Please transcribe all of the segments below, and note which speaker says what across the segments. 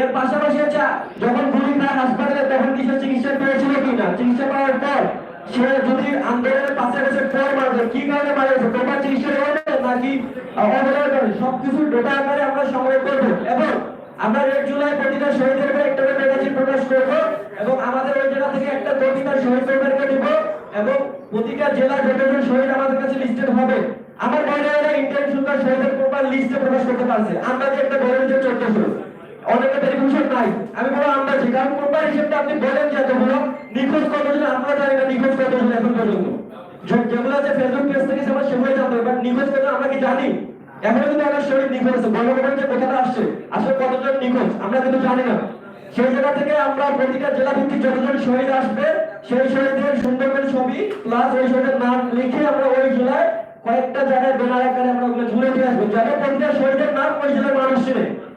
Speaker 1: এর পাশাপাশি হচ্ছে যখন বুড়িনা হাসপাতালে, তখন কি সে চিকিৎসা পেয়েছিল কিনা? চিকিৎসা পাওয়ার পর সে যদি আন্দোলনের পাশে বছর পর মারা কি কারণে মারা গেছে? চিকিৎসা কারণে নাকি অবহেলার কারণে সবকিছু ডেটা আকারে আমরা সংগ্রহ করব। এবং আমরা এক জুলাই প্রতিটা শহীদের উপর একটা ম্যাগাজিন প্রকাশ করব এবং আমাদের ওই জেলা থেকে একটা প্রতিটা শহীদ পরিবারকে দিব এবং প্রতিটা জেলার যতজন শহীদ আমাদের কাছে লিস্টেড হবে। আমার মনে হয় ইন্ডিয়ান সুন্দর শহীদের প্রপার লিস্টে প্রকাশ করতে পারছে। আমরা যে একটা বলেন যে চোদ্দশো। অনেকে ভেরিফিকেশন নাই। আমি কারণ আপনি বলেন যে নিখোঁজ কতজন আমরা জানি না নিখোঁজ কতজন এখন পর্যন্ত। আছে ফেসবুক পেজ থেকে জানতে বাট নিখোঁজ আমরা কি জানি? কিন্তু নিখোঁজ আছে যে আসছে, আসলে কতজন নিখোঁজ, আমরা কিন্তু জানি না। সেই জায়গা থেকে আমরা প্রতিটা জেলা ভিত্তিক যতজন শহীদ আসবে, সেই শহীদের সুন্দর করে ছবি প্লাস ওই শহীদের নাম লিখে আমরা ওই জেলায় কয়েকটা জায়গায় ব্যানার আকারে আমরা ওগুলো ঝুলে দিয়ে আসব। যাতে প্রতিটা শহীদের নাম ওই জেলার মানুষ চিনে।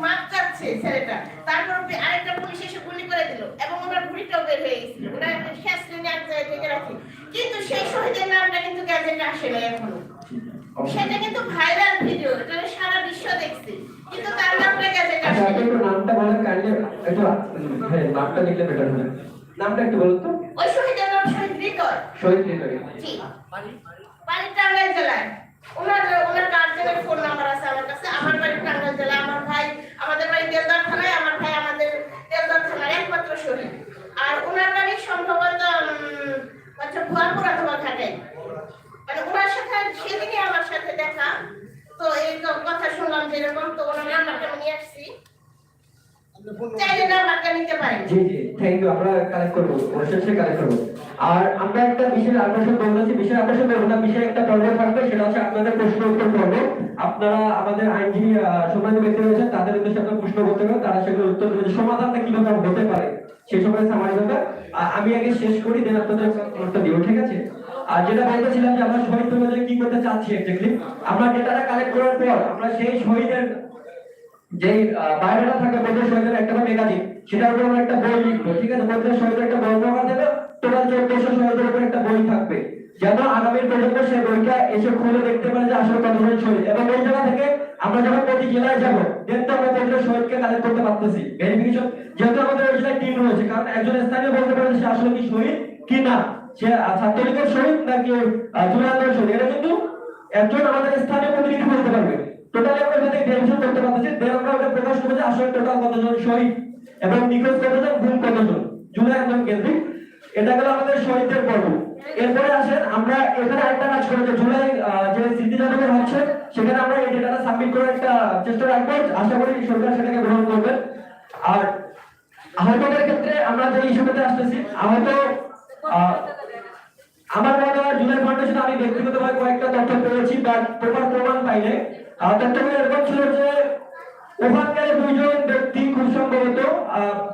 Speaker 2: মাপ চাচ্ছে ছেলেটা। তারপর আরেকটা পুলিশ এসে গুলি করে দিল এবং ওনার ভুঁড়িটাও বের হয়ে গেছিল। ওনার শেষ লাইনে এক জায়গায় থেকে রাখি। কিন্তু সেই শহীদের নামটা কিন্তু গ্যাজেটে আসে নাই এখনও। সেটা কিন্তু ভাইরাল ভিডিও এটা সারা বিশ্ব দেখছে। কিন্তু তার নামটা গ্যাজেটে
Speaker 1: আচ্ছা
Speaker 2: আসে
Speaker 1: একটু নামটা বলেন কাইন্ডলি একটু হ্যাঁ নামটা লিখলে বেটার হবে নামটা একটু বলুন তো।
Speaker 2: ওই শহীদের নাম শহীদ হৃদয়।
Speaker 1: শহীদ হৃদয়।
Speaker 2: জি। বাড়ি টাঙ্গাইল জেলায়। ওনার ওনার গার্জেনের ফোন নাম্বার আছে আমার কাছে আমার বাড়ি টাঙ্গাইল জেলা আমার ভাই আমাদের বাড়ি দেলদার থানায় আমার ভাই আমাদের দেলদার থানার একমাত্র শহীদ আর ওনার বাড়ি সম্ভবত উম, হচ্ছে ভুয়াপুর অথবা ঘাটে মানে ওনার সাথে সেদিনই আমার সাথে দেখা তো এই ক- কথা শুনলাম যেরকম তো ওনার নাম্বারটা নিয়ে আসছি। চাইলে নাম্বারটা নিতে পারেন।
Speaker 1: জি জি থ্যাংক ইউ আমরা কালেক্ট করব অবশ্যই কালেক্ট করব। আর আমরা একটা বিশেষ আকর্ষণ বলতেছি বিশেষ আকর্ষণ করব বিশেষ একটা পর্ব থাকবে সেটা হচ্ছে আপনাদের প্রশ্ন উত্তর পর্ব আপনারা আমাদের আইনজীবী আহ, সম্মানিত ব্যক্তি রয়েছেন তাদের উদ্দেশ্যে আপনারা প্রশ্ন করতে পারেন তারা উত্তর দেবে সমাধানটা কীভাবে হতে পারে সেই সময় সামারি হবে আমি আগে শেষ করি দেন আপনাদের উত্তর দিব ঠিক আছে? আর যেটা বলতেছিলাম যে আমরা শহীদ পরিবারে কি করতে চাচ্ছি এক্স্যাক্টলি আমরা ডেটাটা কালেক্ট করার পর আমরা সেই শহীদের যে বায়োডাটা থাকে প্রত্যেক শহীদের একটা করে ম্যাগাজিন সেটার উপর আমরা একটা বই লিখব, ঠিক আছে? প্রত্যেক শহীদের একটা বই প্রকাশ দেবে, টোটাল চোদ্দশো শহীদের উপর একটা বই থাকবে। যেন আগামী প্রজন্ম সেই বইটা এসে খুলে দেখতে পারে যে আসলে কতজন শহীদ। এবং ওই জায়গা থেকে আমরা যখন প্রতি জেলায় যাব দেন তো আমরা প্রতিটা শহীদকে কালেক্ট করতে পারতেছি। ভেরিফিকেশন যেহেতু আমাদের ওই জেলায় টিম রয়েছে, কারণ একজন স্থানীয় বলতে পারে সে আসলে কি শহীদ, কি না। সে ছাত্রলীগের শহীদ নাকি জুনান্দের শহীদ এটা কিন্তু একজন আমাদের স্থানীয় প্রতিনিধি বলতে পারবে। টোটালি আমরা যদি ভেরিফিকেশন করতে পারতেছি দেন আমরা ওটা প্রকাশ করব যে আসলে টোটাল কতজন শহীদ এবং নিখোঁজ কতজন গুম কতজন? জুলাই একদম কেন্দ্রিক। এটা গেল আমাদের শহীদদের পর্ব। এরপরে আসেন আমরা এখানে একটা কাজ করব যে জুলাই যে স্মৃতি জানাবেন হচ্ছে সেখানে আমরা এই ডেটাটা সাবমিট করার একটা চেষ্টা রাখব। আশা করি সরকার সেটাকে গ্রহণ করবেন আর আহতদের ক্ষেত্রে আমরা যে ইস্যুটাতে আসতেছি আহত আহ, আমার হয় জুলাই ফাউন্ডেশন আমি ব্যক্তিগতভাবে কয়েকটা তথ্য পেয়েছি প্রমাণ প্রমাণ পাইলে। তথ্যগুলো এরকম ছিল যে, ওখানকার দুইজন ব্যক্তি খুব সম্ভবত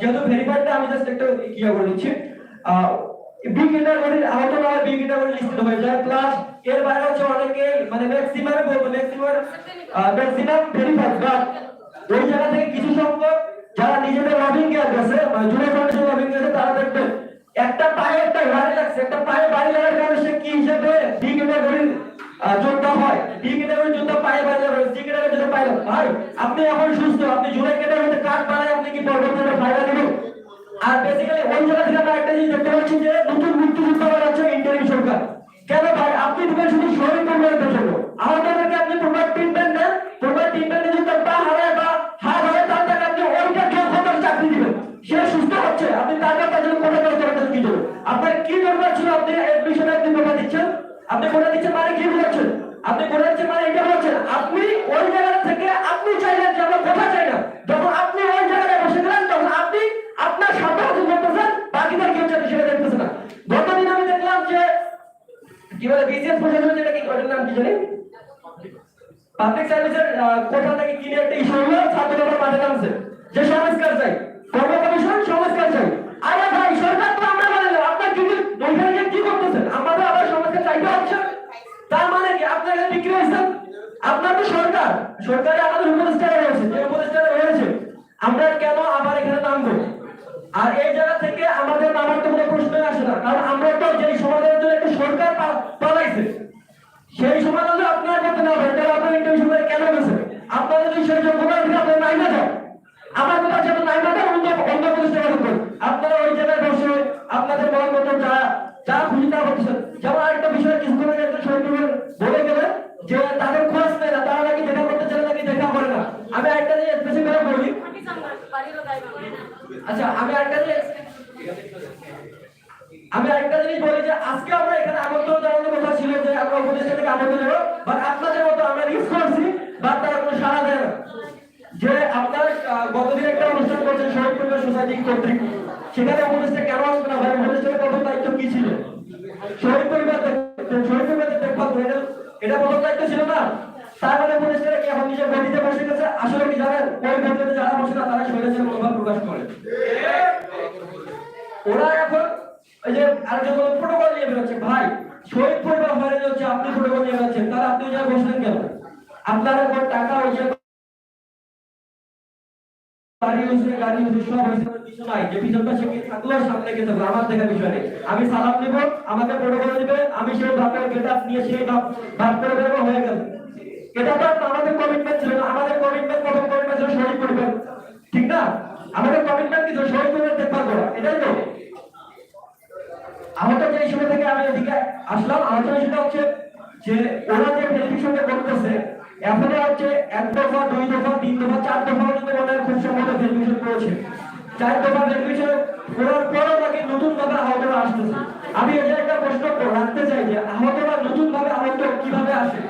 Speaker 1: যেহেতু ভেরিফাইডটা আমি জাস্ট একটা ইয়ে করে দিচ্ছি বি ক্যাটাগরির বি ক্যাটাগরি লিস্টেড হয়ে যায়। প্লাস এর বাইরে হচ্ছে অনেকে মানে ম্যাক্সিমাম বলব ম্যাক্সিমাম ম্যাক্সিমাম ভেরিফাইড ওই জায়গা থেকে কিছু সংখ্যক যারা নিজেদের লবিং এ গেছে মানে জুলাই লবিং গেছে তারা দেখবেন একটা পায়ে একটা ঘাড়ে লাগছে, একটা পায়ে বাড়ি লাগার কারণে সে কি হিসেবে যোদ্ধা হয় যোদ্ধা পায়ে বাড়ি যোদ্ধা পায়ে। ভাই, আপনি এখন সুস্থ, আপনি জুলাই ক্যাটাগরিতে কার্ড বাড়ায় আপনি কি পরবর্তীতে ফায়দা দিবেন আর বেসিক্যালি ওই জায়গা থেকে আমরা একটা জিনিস দেখতে পাচ্ছি যে নতুন কি বলে বিসিএস প্রশাসন যেটা কি ওটার নাম কি জানি? পাবলিক সার্ভিসের কোটা থেকে কিনে একটা ইস্যু হলো ছাত্ররা মাঠে নামছে। যে সংস্কার চাই কর্ম কমিশন সংস্কার চাই। আরে ভাই, সরকার তো আমরা বানালাম আপনার কি ওইখানে কি করতেছেন? আমাদের আবার সংস্কার চাইতে হচ্ছে। তার মানে কি? আপনার কাছে বিক্রি হয়েছে? আপনার তো সরকার। সরকারে আমাদের উপদেষ্টারা রয়েছে। যে উপদেষ্টারা রয়েছে, আমরা কেন আবার এখানে নামবো? আর এই জায়গা থেকে আমাদের নামার তো কোনো প্রশ্নই আসে না। কারণ আমরা তো যেই সমাধানের জন্য একটা সরকার পালাইছে, সেই সমাধান আপনারা করতে না পারেন, তাহলে আপনারা ইন্টারভিউ করে কেন গেছেন আপনাদের যদি সেই যোগ্যতা থেকে আপনারা নাই না যান আমার কথা আপনারা নাই না যান অন্য অন্য প্রতিষ্ঠা আপনারা ওই জায়গায় বসে আপনাদের মন মতো যা যা খুশি তা করতেছেন। যেমন আরেকটা বিষয়, কিছুক্ষণ আগে একটা শহীদ বলে গেলেন যে তাদের খোঁজ নেয় না তারা নাকি দেখা করতে চায় নাকি দেখা করে না আমি আরেকটা যে স্পেসিফিক বলি আচ্ছা আমি আরেকটা আমি আরেকটা জিনিস বলি যে, আজকে আমরা এখানে আমন্ত্রণ জানানোর কথা ছিল যে আমরা উপদেষ্টা থেকে আমন্ত্রণ দেবো বাট আপনাদের মতো আমরা রিস্ক করছি বা তারা কোনো সাড়া দেয় না। যে আপনার গতদিন একটা অনুষ্ঠান করছেন, শহীদ পরিবার সোসাইটি কর্তৃক। সেখানে উপদেষ্টা কেন আসবে না? ভাই উপদেষ্টার প্রথম দায়িত্ব কি ছিল? শহীদ পরিবার শহীদ পরিবারের দেখভাল এটা প্রথম দায়িত্ব ছিল না? তার উপদেষ্টারা কি এখন নিজের গতিতে বসে গেছে। আসলে কি জানেন? ওই গতিতে যারা বসে না, তারা শহীদের মনোভাব প্রকাশ করে। ওরা এখন ওই যে আরেকজন প্রোটোকল নিয়ে বেরোচ্ছে। ভাই শহীদ পরিবার হয়রানি হচ্ছে, আপনি প্রোটোকল নিয়ে বেরোচ্ছেন। তাহলে আপনি জায়গায় বসলেন কেন? আপনার এখন টাকা যে হয়েছে যে আমি সালাম দিব আমাকে প্রোটোকল দিবে, আমি সেই আপ নিয়ে সেই ভাব ভাব করে হয়ে গেল। এটা তো আমাদের কমিটমেন্ট ছিল আমাদের কমিটমেন্ট প্রথম কমিটমেন্ট ছিল শহীদ পরিবার ঠিক না? আমাদের কমিটমেন্ট কি ছিল শহীদ পরিবার দেখভাল করা, এটাই তো। আহত যে সময় থেকে আমি এদিকে আসলাম আলোচনা সেটা হচ্ছে যে ওরা যে টেলিভিশনটা করতেছে এখনও হচ্ছে এক দফা, দুই দফা, তিন দফা, চার দফা পর্যন্ত মনে খুব সম্ভবত টেলিভিশন করেছে। চার দফা টেলিভিশন করার পরও নাকি নতুন ভাবে আহতরা আসতেছে। আমি এই একটা প্রশ্ন রাখতে চাই যে, আহতরা নতুন ভাবে আহত কীভাবে আসে?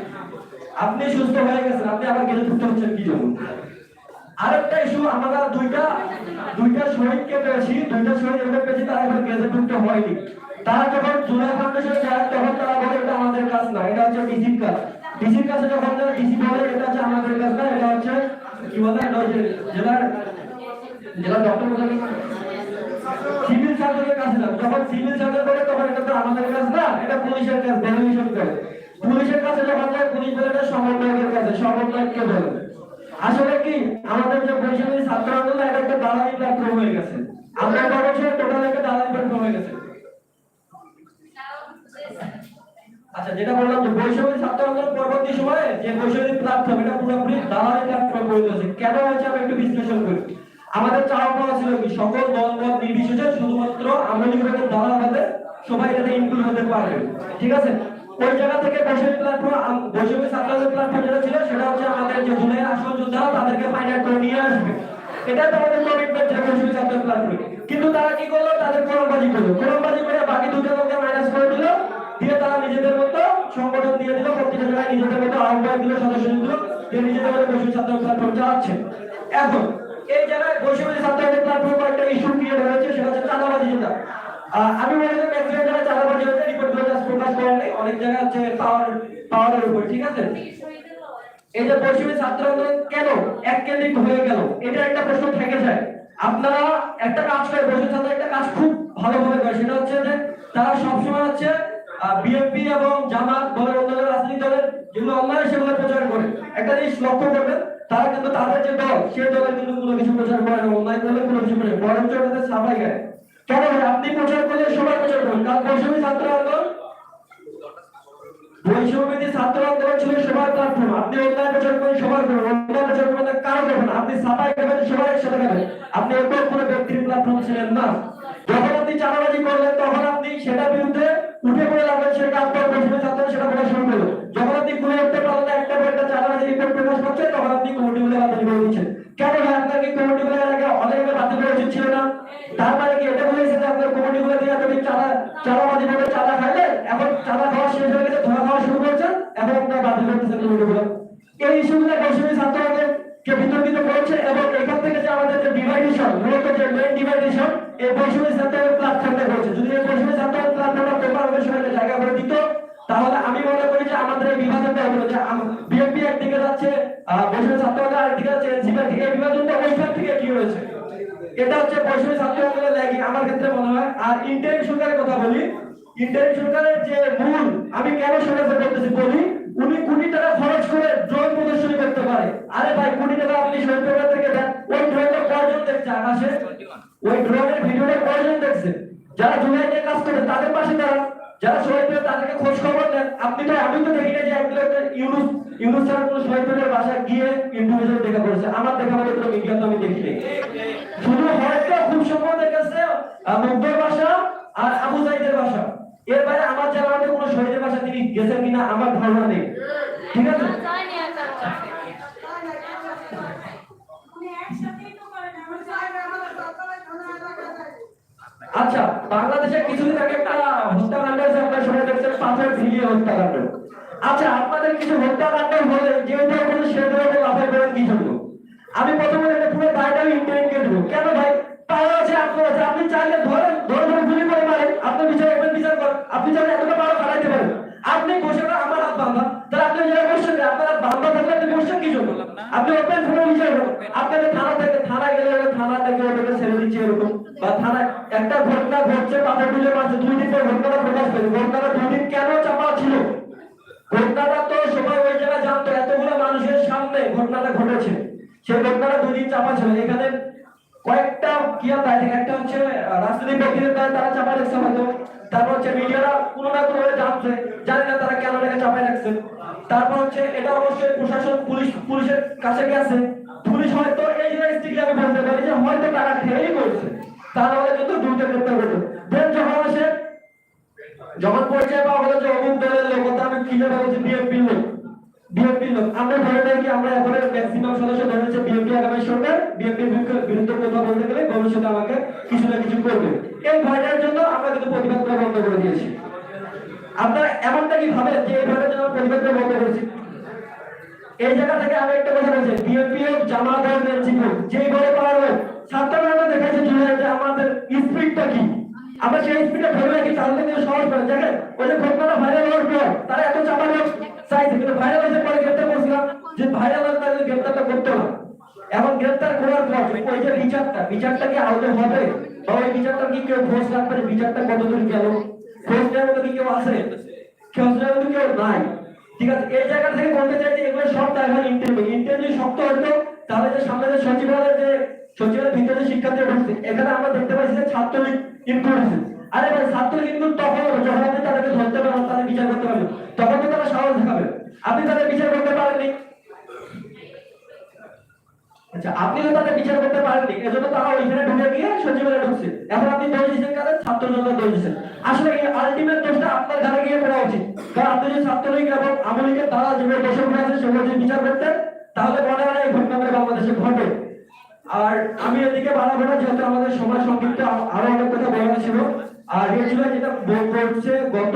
Speaker 1: আপনি সুস্থ হয়ে গেছেন, আপনি আবার গেলে ঢুকতে হচ্ছেন কি জন্য? আরেকটা ইস্যু আমরা দুইটা দুইটা শহীদকে পেয়েছি, দুইটা শহীদ এভাবে পেয়েছি, তারা এখন গেজেটভুক্ত হয়নি। তারা যখন জুলাই ফাউন্ডেশনে যায় তখন তারা বলে এটা আমাদের কাজ না, এটা হচ্ছে ডিসির কাজ। ডিসির কাছে যখন ডিসি বলে, এটা হচ্ছে আমাদের কাজ না, এটা হচ্ছে কি বলে, এটা হচ্ছে জেলার জেলা ডক্টর সিভিল সার্জনের কাছে যখন সিভিল সার্জন বলে, তখন এটা তো আমাদের কাজ না, এটা পুলিশের কাজ ভ্যালুয়েশন করে পুলিশের কাছে যখন যায়, পুলিশ বলে, এটা সমন্বয়কের কাছে সমন্বয়ককে বলে। আসলে কি, আমাদের যে বৈষম্য ছাত্র আন্দোলন, এটা একটা দালালি প্ল্যাটফর্ম হয়ে গেছে। আমরা বছর টোটাল একটা দালালি প্ল্যাটফর্ম হয়ে গেছে। আচ্ছা যেটা বললাম যে ছাত্র আন্দোলন পরবর্তী সময়ে যে প্ল্যাটফর্ম এটা পুরোপুরি দালালি প্ল্যাটফর্ম হয়ে গেছে কেন হয়েছে, আমি একটু বিশ্লেষণ করি। আমাদের চাওয়া ছিল কি, সকল দল নির্বিশেষে শুধুমাত্র আমরা নির্বাচন দালাল হবে সবাই এটাতে ইনক্লুড হতে পারবে। ঠিক আছে? ওই জায়গা থেকে বৈষম্য প্ল্যাটফর্ম বৈষম্য ছাত্র আন্দোলন প্ল্যাটফর্ম যেটা ছিল, সেটা হচ্ছে আমাদের যে জুলাই আসল যোদ্ধা, তাদেরকে ফাইনাল করে নিয়ে আসবে। এটা তো আমাদের কমিটমেন্ট ছিল বৈষম্য ছাত্র প্ল্যাটফর্মে কিন্তু তারা কি করল? তাদের কোরআনবাজি করল। কোরআনবাজি করে বাকি দুটো লোককে মাইনাস করে দিল। দিয়ে তারা নিজেদের মতো সংগঠন দিয়ে দিল প্রত্যেকটা জায়গায় নিজেদের মতো আহ্বায়ক দিল, সদস্য দিল দিয়ে নিজেদের মতো বৈষম্য ছাত্র প্ল্যাটফর্ম চালাচ্ছে। এখন, এই জায়গায় বৈষম্য ছাত্র প্ল্যাটফর্ম একটা ইস্যু ক্রিয়েট হয়েছে, সেটা হচ্ছে চাঁদাবাজি যেটা। আমি মনে ম্যাক্সিমাম জায়গায় চাঁদাবাজি হচ্ছে রিপোর্টগুলো জাস্ট প্রকাশ করা নেই অনেক জায়গায় হচ্ছে পাওয়ার পাওয়ারের উপর, ঠিক আছে? এই যে পশ্চিমী ছাত্র আন্দোলন কেন এক কেন্দ্রিক হয়ে গেল? এটা একটা প্রশ্ন থেকে যায়। আপনারা একটা কাজ করে পশ্চিমী ছাত্র একটা কাজ খুব ভালোভাবে করে। সেটা হচ্ছে যে তারা সবসময় হচ্ছে বিএনপি এবং জামাত বলে অন্য রাজনৈতিক দলের যেগুলো অন্যায় সেগুলো প্রচার করে। একটা জিনিস লক্ষ্য করবেন, তারা কিন্তু তাদের যে দল সেই দলের কিন্তু কোনো কিছু প্রচার করে না অন্যায় করলে কোনো কিছু করে বরঞ্চ তাদের সাফাই গায় কেন আপনি প্রচার করলে সবাই প্রচার করুন কারণ পশ্চিমী ছাত্র আন্দোলন ছাত্র আন্দোলন ছিল, সবার প্ল্যাটফর্ম আপনি অন্যায় প্রচার করেন, সবার করবেন অন্যায় প্রচার করেন কারও করবেন আপনি সাফাই করবেন সবাই একসাথে খাবেন। আপনি একক কোনো ব্যক্তির প্ল্যাটফর্ম ছিলেন না। যখন আপনি চাঁদাবাজি করলেন, তখন আপনি সেটার বিরুদ্ধে উঠে পড়ে লাগলেন সেটা আপনার বৈষম্য ছাত্র সেটা বলা শুরু করল যখন আপনি খুলে উঠতে পারলেন একটা একটা চাঁদাবাজি রিপোর্ট প্রকাশ করছে, তখন আপনি কমিটি বলে বাতিল করে দিচ্ছেন। কেন ভাই, আপনার কি কমিটি বলে আগে অনেক বাতিল করা উচিত ছিল না? তার মানে কি এটা বলেছে যে আপনার কমিটি বলে দিয়ে আপনি চাঁদা চাঁদাবাজি করে চাঁদা খাইলেন? আর ইন্টারিম সরকারের কথা বলি, ইন্টারিম সরকারের যে মূল, আমি কেন সরকারকে বলতেছি বলি, উনি কোটি টাকা খরচ করে ড্রোন প্রদর্শনী করতে পারে। আরে ভাই, কোটি টাকা আপনি শহীদ পেপার থেকে দেন, ওই ড্রোনটা কয়জন দেখছে আকাশে? ওই ড্রোনের ভিডিওটা কয়জন দেখছে? যারা জুলাই নিয়ে কাজ করে, তাদের পাশে দাঁড়ান। যারা শহীদ হয়ে তাদেরকে খোঁজ খবর দেন। আপনি তো, আমি তো দেখি না যে একজন ইউনুস ইউনুস স্যার কোনো শহীদের বাসায় গিয়ে ইন্ডিভিজুয়াল দেখা করেছে। আমার দেখা মতো মিডিয়া তো আমি দেখি শুধু হয়তো খুব সম্ভব দেখেছে মুগ্ধর ভাষা আর আবু জাইদের ভাষা। এর বাইরে আমার জানা কোনো শহীদের ভাষা তিনি গেছেন কিনা আমার ধারণা নেই ঠিক আছে
Speaker 2: যায়নি আর তার কাছে।
Speaker 1: আচ্ছা বাংলাদেশে কিছুদিন আগে একটা হত্যাকাণ্ড হয়েছে আপনারা সবাই দেখছেন পাথর ভিলিয়ে হত্যাকাণ্ড আচ্ছা আপনাদের কিছু হত্যাকাণ্ড হলে যেহেতু কোনো সেটা লাফাই করেন কি জন্য আমি প্রথমে এটা পুরো দায়টা আমি ইন্টারনেটকে দেবো কেন ভাই পাওয়া আছে আপনার আছে আপনি চাইলে ধরেন ধরে ধরে গুলি করে মারেন আপনি বিচার একবার বিচার করেন আপনি চাইলে এতটা পারো চালাইতে পারেন আপনি বসে না আমার হাত বান্ধা তাহলে আপনি যারা বসছেন আপনার হাত বান্ধা থাকলে আপনি বসছেন কি জন্য আপনি ওপেন ফোনে বিচার করেন আপনাদের থানা থেকে থানায় গেলে থানা থেকে ওদেরকে ছেড়ে দিচ্ছে এরকম। বা থানায় একটা ঘটনা ঘটছে পাথর তুলে মারছে দুই দিন পর ঘটনাটা প্রকাশ পেল। ঘটনাটা দুই দিন কেন চাপা ছিল? ঘটনাটা তো সবাই ওই জায়গায় জানতো, এতগুলো মানুষের সামনে ঘটনাটা ঘটেছে। সেই ঘটনাটা দুই দিন চাপা ছিল। এখানে কয়েকটা কি আর দায় একটা হচ্ছে রাজনৈতিক ব্যক্তিদের দায় তারা চাপা রাখছে হয়তো। তারপর হচ্ছে মিডিয়ারা কোনো না কোনো জানছে। জানি না তারা কেন রেখে চাপায় রাখছে। তারপর হচ্ছে এটা অবশ্যই প্রশাসন, পুলিশ, পুলিশের কাছে গেছে। পুলিশ হয়তো এই জিনিসটিকে আমি বলতে পারি, যে হয়তো তারা খেয়েই করছে তাহলে কিন্তু দুইটা করতো দেন যখন আসে, যখন পরিচয় পাওয়া গেল যে অমুক দলের লোক আমি কিনে বলছি বিএনপি লোক বিএনপি লোক, আমরা ধরে নেই কি আমরা এখন ম্যাক্সিমাম সদস্য ধরে হচ্ছে বিএনপি আগামী সরকার বিএনপি বিরুদ্ধে কথা বলতে গেলে ভবিষ্যতে আমাকে কিছু না কিছু করবে। এই ভয়টার জন্য আমরা কিন্তু প্রতিবাদ বন্ধ করে দিয়েছি। আপনারা এমনটা কি ভাবেন যে এই ভয়টার জন্য আমরা প্রতিবাদ বন্ধ করেছি এই জায়গা থেকে আমি একটা কথা বলছি, বিএনপি হোক, জামাত হোক, এনসিপি হোক, যেই পাওয়ার হোক, ছাত্ররা জুলাই যে আমাদের স্পিডটা কি? আমরা সেই স্পিডে ধরে রাখি তাহলে কিন্তু সহজ করে। দেখেন, ওই যে ঘটনাটা ভাইরাল হওয়ার পর, তারা এত চাপা লোক চাইছে, কিন্তু ভাইরাল হয়েছে পরে গ্রেপ্তার করছিলাম, যে ভাইরাল হলে তাদের গ্রেপ্তারটা করতে না এখন গ্রেপ্তার করার পর, ওই যে বিচারটা বিচারটা কি আদৌ হবে? বা ওই বিচারটা কি কেউ খোঁজ রাখবে বিচারটা কতদূর গেল? খোঁজ কেউ আছে খোঁজ কেউ নাই ঠিক আছে, এই জায়গা থেকে বলতে চাই এগুলো সব ড্রাইভার ইন্টারভিউ ইন্টারভিউ শক্ত হতো তাহলে যে সামনে যে সচিবালয়ের যে সচিবালয়ের ভিতরে শিক্ষার্থী ঢুকছে এখানে আমরা দেখতে পাচ্ছি যে ছাত্রলীগ ইনক্লুড আরে ভাই, ছাত্রলীগ কিন্তু তখন যখন আপনি তাদেরকে ধরতে পারবেন, তাদের বিচার করতে পারবেন, তখন তো তারা সাহস দেখাবে। আপনি তাদের বিচার করতে পারেননি। আচ্ছা আপনি তো তাদের বিচার করতে পারেননি, এজন্য তারা ওইখানে ঢুকে গিয়ে সচিবালয়ে ঢুকছে। এখন আপনি দোষ দিচ্ছেন কাদের? ছাত্র জনতা দোষ দিচ্ছেন আসলে এই আলটিমেট দোষটা আপনার ঘাড়ে গিয়ে পড়া উচিত? কারণ আপনি যদি ছাত্রলীগ এবং আওয়ামী লীগের দ্বারা যেভাবে দোষক হয়ে আছে সেগুলো যদি বিচার করতেন, তাহলে মনে হয় এই ঘটনাগুলো বাংলাদেশে ঘটে। আর আমি এদিকে বাড়াবো না যেহেতু আমাদের সময় সংক্ষিপ্ত, আরও অনেক কথা বলার ছিল। আর এই ছিল যেটা করছে গত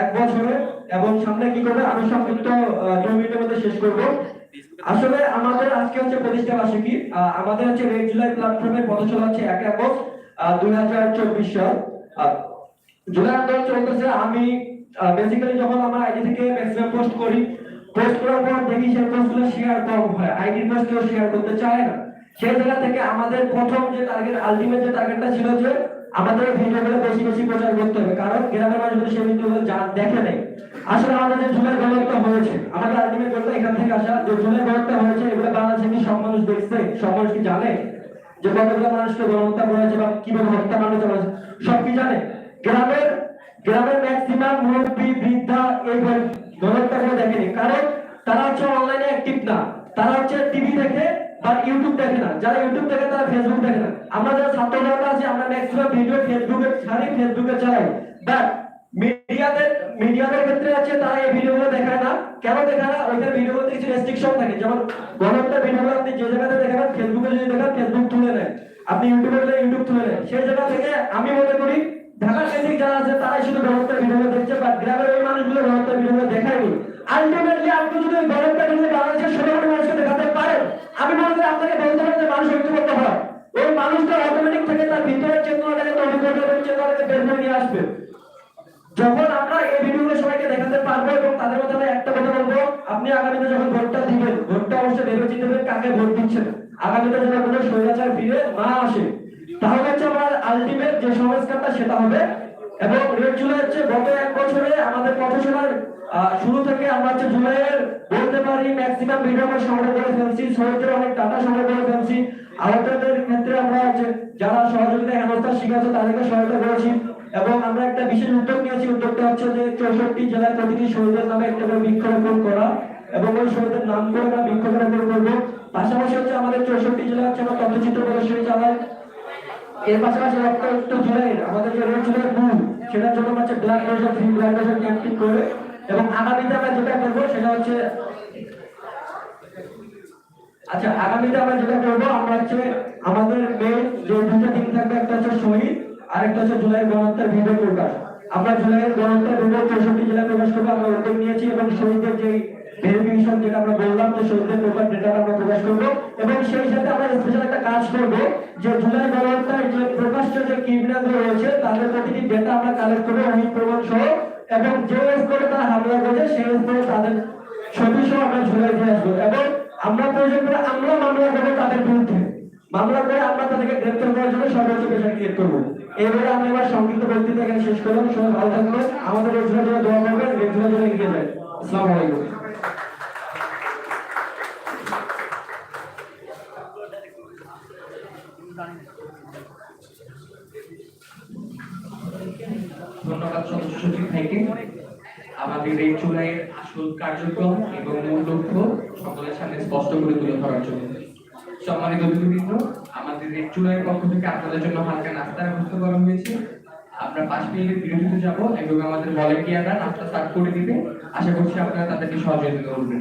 Speaker 1: এক বছরে, এবং সামনে কি করবে? আমি সংক্ষিপ্ত দুই মিনিটের মধ্যে শেষ করব। আসলে আমাদের আজকে হচ্ছে প্রতিষ্ঠা বার্ষিকী। আমাদের হচ্ছে রেড জুলাই প্ল্যাটফর্মের পথচলা হচ্ছে এক আগস্ট দুই হাজার চব্বিশ সাল। জুলাই আন্দোলন চলতেছে। আমি বেসিক্যালি যখন আমার আইডি থেকে ম্যাক্সিমাম পোস্ট করি পোস্ট করার পর দেখি সেই পোস্টগুলো শেয়ার কম হয়। আইডি পোস্ট কেউ শেয়ার করতে চায় না। সেই জায়গা থেকে আমাদের প্রথম যে টার্গেট আলটিমেট যে টার্গেটটা ছিল যে, আমাদের ভিডিওগুলো বেশি বেশি প্রচার করতে হবে। কারণ গ্রামের মানুষ সেই ভিডিওগুলো দেখে নেয়। আসলে আমাদের যে জুলাই হয়েছে। আমাদের আলটিমেট গোলটা এখান থেকে আসা, যে জুলাই গণহত্যা হয়েছে, এগুলো বাংলাদেশে কি সব মানুষ দেখছে? সব মানুষ কি জানে? যে কতগুলো মানুষকে গণহত্যা করেছে বা কীভাবে হত্যা মানুষ করেছে সব কি জানে? গ্রামের গ্রামের ম্যাক্সিমাম মুরব্বী, বৃদ্ধা এই গণহত্যা করে দেখেনি। কারণ তারা হচ্ছে অনলাইনে অ্যাক্টিভ না। তারা হচ্ছে টিভি দেখে বা ইউটিউব দেখে না। যারা ইউটিউব দেখে, তারা ফেসবুক দেখে না। আমরা যারা ছাত্র জনতা আছি, আমরা ম্যাক্সিমাম ভিডিও ফেসবুকে ছাড়ি ফেসবুকে চালাই। বাট ক্ষেত্রে আছে, তারা এই ভিডিওগুলো দেখায় না। কেন দেখায় না? ওইখানে ভিডিওগুলোতে কিছু রেস্ট্রিকশন থাকে। যেমন গণহত্যা ভিডিওগুলো আপনি যে জায়গাতে দেখাবেন ফেসবুকে যদি দেখান ফেসবুক তুলে নেয় আপনি ইউটিউবে গেলে ইউটিউব তুলে নেয় সেই জায়গা থেকে আমি মনে করি, ঢাকা কেন্দ্রিক যারা আছে, তারাই শুধু দেখছে, বা গ্রামের ওই মানুষগুলো দেখায়নি আলটিমেটলি আপনি যদি ভিডিও বাংলাদেশের মানুষকে দেখাতে পারেন, আমি মনে করি আপনাকে বলতে পারেন যে মানুষ ঐক্যবদ্ধ হয়। ওই মানুষটা অটোমেটিক থেকে তার ভিতরের চেতনাটাকে তৈরি করবে চেতনাটাকে বের করে নিয়ে আসবে। যখন আমরা এই ভিডিওগুলো সবাইকে দেখাতে পারব এবং তাদের মধ্যে আমরা একটা কথা বলব আপনি আগামীতে যখন ভোটটা দিবেন ভোটটা অবশ্যই ভেবে চিন্তে দেবেন কাকে ভোট দিচ্ছেন। আগামীতে যেন কোনো স্বৈরাচার ফিরে না আসে তাহলে হচ্ছে আমার আলটিমেট যে সংস্কারটা সেটা হবে। এবং রেড জুলাই হচ্ছে গত এক বছরে আমাদের আহ, শুরু থেকে আমরা হচ্ছে জুলাইয়ের বলতে পারি ম্যাক্সিমাম ভিডিও আমরা সংগ্রহ করে ফেলছি শহীদদের অনেক ডাটা সংগ্রহ করে ফেলছি। আহতদের ক্ষেত্রে আমরা হচ্ছে যারা সহযোগিতা হেনস্থা শিখাচ্ছে তাদেরকে সহায়তা করেছি। এবং আমরা একটা বিশেষ উদ্যোগ নিয়েছি। উদ্যোগটা হচ্ছে যে চৌষট্টি জেলায় প্রতিটি শহীদের নামে একটা করে বৃক্ষরোপণ করা এবং ওই শহীদের নাম করে আমরা বৃক্ষরোপণ করব। পাশাপাশি হচ্ছে আমাদের চৌষট্টি জেলা হচ্ছে আমরা তথ্যচিত্র প্রদর্শনী চালাই এর পাশাপাশি রক্তাক্ত জুলাইয়ের আমাদের যে রেড জুলাই সেটার জন্য হচ্ছে black donation free blood donation camping করে এবং আগামীতে আমরা যেটা করব সেটা হচ্ছে আচ্ছা আগামীতে আমরা যেটা করব, আমরা হচ্ছে আমাদের মেন যে দুটো দিন থাকবে, একটা হচ্ছে শহীদ আর একটা হচ্ছে জুলাই গণহত্যার ভিডিও প্রকাশ। আমরা জুলাইয়ের গণহত্যার ভিডিও চৌষট্টি জেলায় প্রকাশ করব, আমরা উদ্যোগ নিয়েছি এবং শহীদদের যে ভেরিফিকেশন যেটা আমরা বললাম যে শহীদদের প্রকার ডেটা আমরা প্রকাশ করব এবং সেই সাথে আমরা স্পেশাল একটা কাজ করব যে জুলাই গণহত্যার যে প্রকাশ্য যে ক্রিমিনালগুলো রয়েছে, তাদের প্রতিটি ডেটা আমরা কালেক্ট করব অনেক প্রমাণ সহ, এবং যে স্পটে তারা হামলা করেছে, সেই স্পটে তাদের ছবি সহ আমরা ঝুলাই দিয়ে আসব। এবং আমরা প্রয়োজন করে আমরা মামলা করব তাদের বিরুদ্ধে। মামলা করে আমরা তাদেরকে গ্রেপ্তার করার জন্য সর্বোচ্চ পেশা ক্রিয়েট করব। এবারে আমরা এবার সংক্ষিপ্ত বক্তৃতা এখানে শেষ করলাম সবাই ভালো থাকবেন। আমাদের রোজগার জন্য দোয়া করবেন। রোজগার জন্য এগিয়ে যায় আসসালামু আলাইকুম।
Speaker 3: আমাদের এই চুলাইয়ের আসল কার্যক্রম এবং মূল লক্ষ্য সকলের সামনে স্পষ্ট করে তুলে ধরার জন্য। সম্মানিত অতিথিবৃন্দ, আমাদের এই চুলাইয়ের পক্ষ থেকে আপনাদের জন্য হালকা নাস্তা ব্যবস্থা করা হয়েছে। আমরা পাঁচ মিনিটের বিরতিতে যাব এবং আমাদের ভলেন্টিয়াররা নাস্তা সার্ভ করে দিবে। আশা করছি আপনারা তাদেরকে সহযোগিতা করবেন।